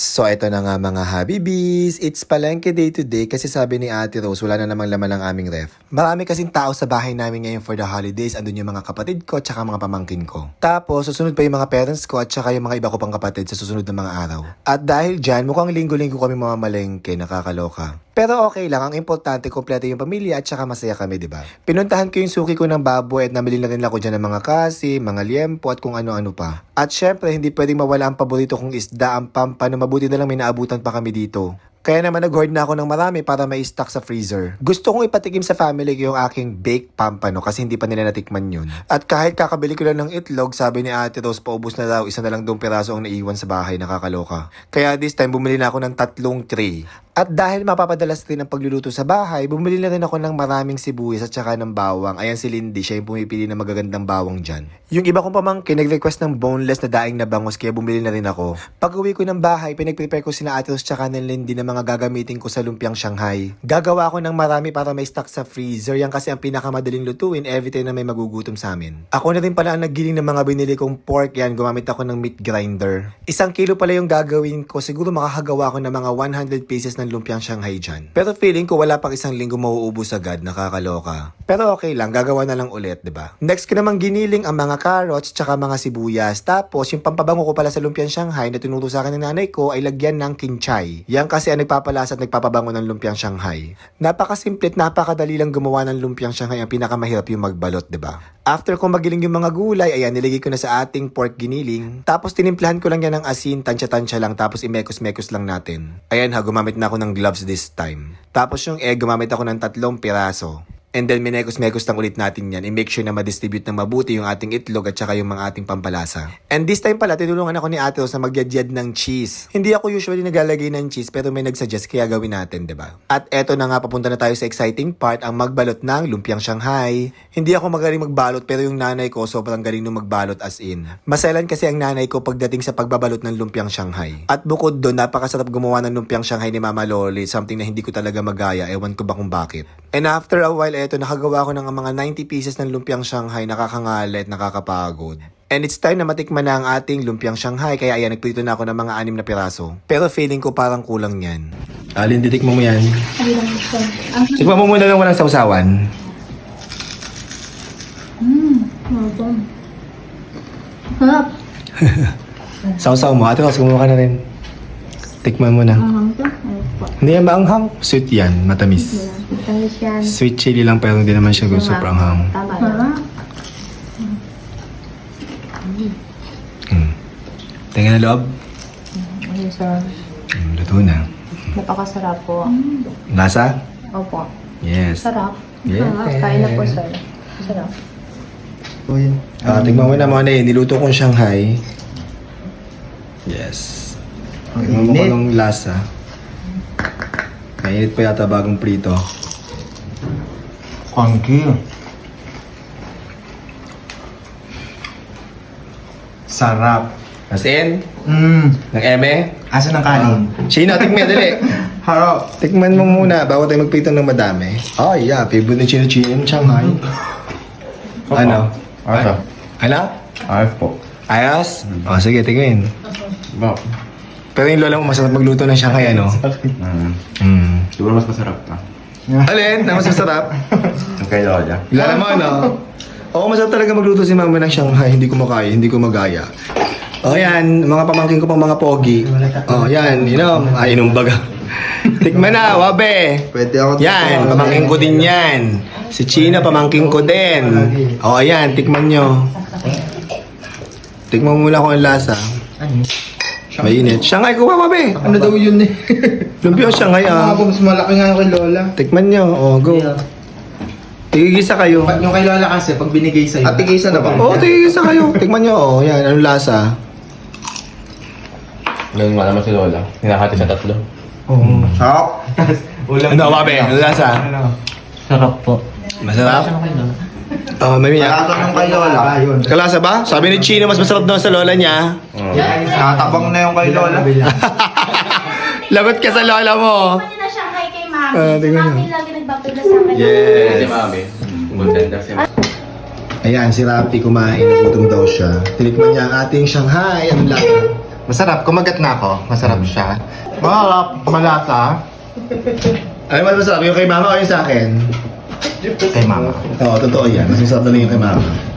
So, ito na nga mga Habibis. It's palengke day today kasi sabi ni Ate Rose, wala na namang laman ng aming ref. Marami kasing tao sa bahay namin ngayon for the holidays. Andun yung mga kapatid ko at saka mga pamangkin ko. Tapos, susunod pa yung mga parents ko at saka yung mga iba ko pang kapatid sa susunod na mga araw. At dahil dyan, mukhang linggo-linggo kami mamamalengke, nakakaloka. Pero okay lang, ang importante, kompleto yung pamilya at saka masaya kami, di ba? Pinuntahan ko yung suki ko ng baboy at namili na rin ako dyan ng mga kasi, mga liempo at kung ano-ano pa. At syempre, hindi pwedeng mawala ang paborito kong isda, ang pampano. Mabuti na lang may naabutan pa kami dito. Kaya naman nag-hoard na ako ng marami para may stock sa freezer. Gusto kong ipatikim sa family ko yung aking baked pampano kasi hindi pa nila natikman yun. At kahit kakabili ko lang ng itlog, sabi ni Ate Rose, paubos na daw, isa na lang dong piraso ang naiwan sa bahay, nakakaloka. Kaya this time, bumili na ako ng tatlong tray. At dahil mapapadalas rin ang pagluluto sa bahay, bumili na rin ako ng maraming sibuyas at saka ng bawang. Ayan si Lindy, siya yung pumipili ng magagandang bawang dyan. Yung iba kong pamangkin, nag-request ng boneless na daing na bangos kaya bumili na rin ako. Pag uwi ko ng bahay, pinag-prepare ko sina Ate Rose tsaka ng Lindy ng mga gagamitin ko sa lumpiang Shanghai. Gagawa ko ng marami para may stock sa freezer. Yan kasi ang pinakamadaling lutuin every time na may magugutom sa amin. Ako na rin pala ang naggiling ng mga binili kong pork yan. Gumamit ako ng meat grinder. Isang kilo pala yung gagawin ko. Siguro makakagawa ko ng mga 100 pieces ng lumpiang Shanghai dyan. Pero feeling ko wala pang isang linggo mauubos agad. Nakakaloka. Pero okay lang, gagawa na lang ulit, 'di ba? Next ko namang giniling ang mga carrots tsaka mga sibuyas. Tapos yung pampabango ko pala sa lumpiang Shanghai na tinuro sa akin ng nanay ko ay lagyan ng kinchay. Yan kasi ang nagpapalasa at nagpapabango ng lumpiang Shanghai. Napakasimple at napakadali lang gumawa ng lumpiang Shanghai. Ang pinakamahirap yung magbalot, 'di ba? After ko magiling yung mga gulay, ayan, nilagay ko na sa ating pork giniling. Tapos tinimplahan ko lang yan ng asin, tansya-tansya lang, tapos imekos-mekos lang natin. Ayan ha, gumamit na ako ng gloves this time. Tapos yung egg, gumamit ako ng tatlong piraso. And then minekos-mekos lang ulit natin yan. I-make sure na ma-distribute ng mabuti yung ating itlog at saka yung mga ating pampalasa. And this time pala, tinulungan ako ni Ate Rose na magyadyad ng cheese. Hindi ako usually naglalagay ng cheese pero may nagsuggest kaya gawin natin, ba? At eto na nga papunta na tayo sa exciting part, ang magbalot ng lumpiang Shanghai. Hindi ako magaling magbalot pero yung nanay ko sobrang galing nung magbalot as in. Maselan kasi ang nanay ko pagdating sa pagbabalot ng lumpiang Shanghai. At bukod doon, napakasarap gumawa ng lumpiang Shanghai ni Mama Loli, something na hindi ko talaga magaya, ewan ko ba kung bakit. And after a while, eto, nakagawa ko ng mga 90 pieces ng lumpiang Shanghai, nakakangalit, nakakapagod. And it's time na matikman na ang ating lumpiang Shanghai, kaya ayan, nagprito na ako ng mga anim na piraso. Pero feeling ko parang kulang yan. Alin, titikman mo yan. Tikman mo muna lang walang sausawan. ito. Harap. Sausaw mo, ate, kumuha ka na rin. Tikman mo na. Ang ito. Po? Hindi yan maanghang. Sweet yan, matamis. Matamis yan. Sweet chili lang pero hindi naman siya sobrang hang. Tama yun. Harap. Mm. Tingnan na loob. Ayun, sir. Mm, luto na. Napakasarap po. Lasa? Opo. Yes. Sarap. Yes. Kain na po, sir. Sarap. Ah, tingnan mo na mga eh. Niluto kong Shanghai. Yes. Tingnan mo ko ng lasa. Mainit pa yata bagong prito. Funky. Sarap. As in, Mmm. ng eme. Asa ng kanin? Shino, tikman, dali. Harap. Tikman mo muna bago tayo magprito ng madami. Oh, yeah. Favorite ni Chino Chino yung Shanghai. Ano? Asa? Ano? Ayos po. Ayos? Oh, sige, tingin. Ba? Pero yung lola mo masarap magluto ng Shanghai, ano? Mm. Hmm. Siguro mas masarap ka. Alin? Na mas masarap? Ang kay Lola. Kilala mo, ano? Oo, masarap talaga magluto si mama ng Shanghai. Hindi ko makaya, hindi ko magaya. Oh, yan. Mga pamangkin ko pang mga pogi. Oh, yan. Inom. Ay, inom baga. Tikman na, wabe. Pwede ako Yan, pamangkin ko din yan. Si China, pamangkin ko din. Oh, ayan, tikman nyo. Tikman mo muna kung ang lasa. Mainit. Shanghai ko ba, wabe? Ano daw yun eh? Lumpio Shanghai, ah. mas malaki nga kay Lola. Tikman nyo. O, go. Tigigisa kayo. Yung kay Lola kasi, pag binigay sa'yo. At tigisa na ba? Oo, tigigisa kayo. Tikman nyo. O, yan. Anong lasa? Ganun nga naman si Lola. Hinahati sa tatlo. Oo. Sarap. Ulam. Ano, wabe? Anong lasa? Sarap po. Masarap? Oh, may miyak. Nakatanong kay Lola. Ayun. Kalasa ba? Sabi ni Chino, mas masarap daw sa lola niya. Nakatabang na yung kay Lola. Lagot ka sa lola mo. Na siya kay kay Mami. Ah, si tingnan Mami lagi nagbabida sa akin. Yes. Si Mami. Maganda si Mami. Ayan, si Rapi kumain. Nagutom daw siya. Tinikman niya ang ating Shanghai. Anong lasa? Masarap. Kumagat na ako. Masarap siya. Masarap. Malasa. Ay, mas masarap yung kay mama o yung sa akin? Kay mama. Oo, totoo yan. Masarap na yung kay mama.